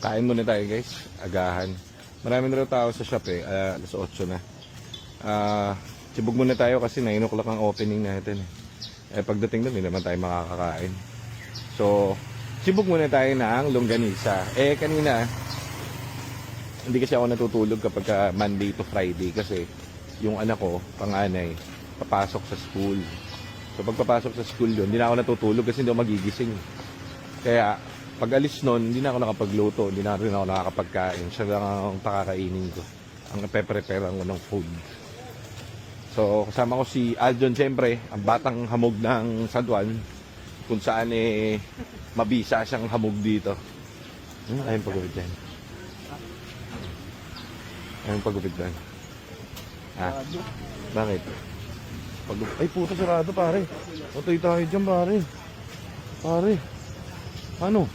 Kain muna tayo guys, agahan. Marami na tao sa shop eh, ah, alas 8 na. Ah, sibog muna tayo kasi 9 o'clock ang opening natin. Eh pagdating doon, hindi naman tayo makakakain. So, sibog muna tayo ng longganisa. Eh kanina, hindi kasi ako natutulog kapag ka Monday to Friday kasi yung anak ko, panganay, papasok sa school. So pagpapasok sa school yun, hindi na ako natutulog kasi hindi ako magigising. Kaya pag alis nun, hindi na ako nakapagluto, hindi na rin ako nakakapagkain. Siya lang ang pakakainin ko. Ang pe-prepare ko ng food. So kasama ko si Aljon siyempre, ang batang hamog ng San Juan, kung saan eh mabisa siyang hamog dito. Hmm, ayun pagupit dyan. Ayun pagupit dyan. Ah, bakit? Pag Ay, puto sarado, pare. Patay tayo dyan, pare. Pare. ano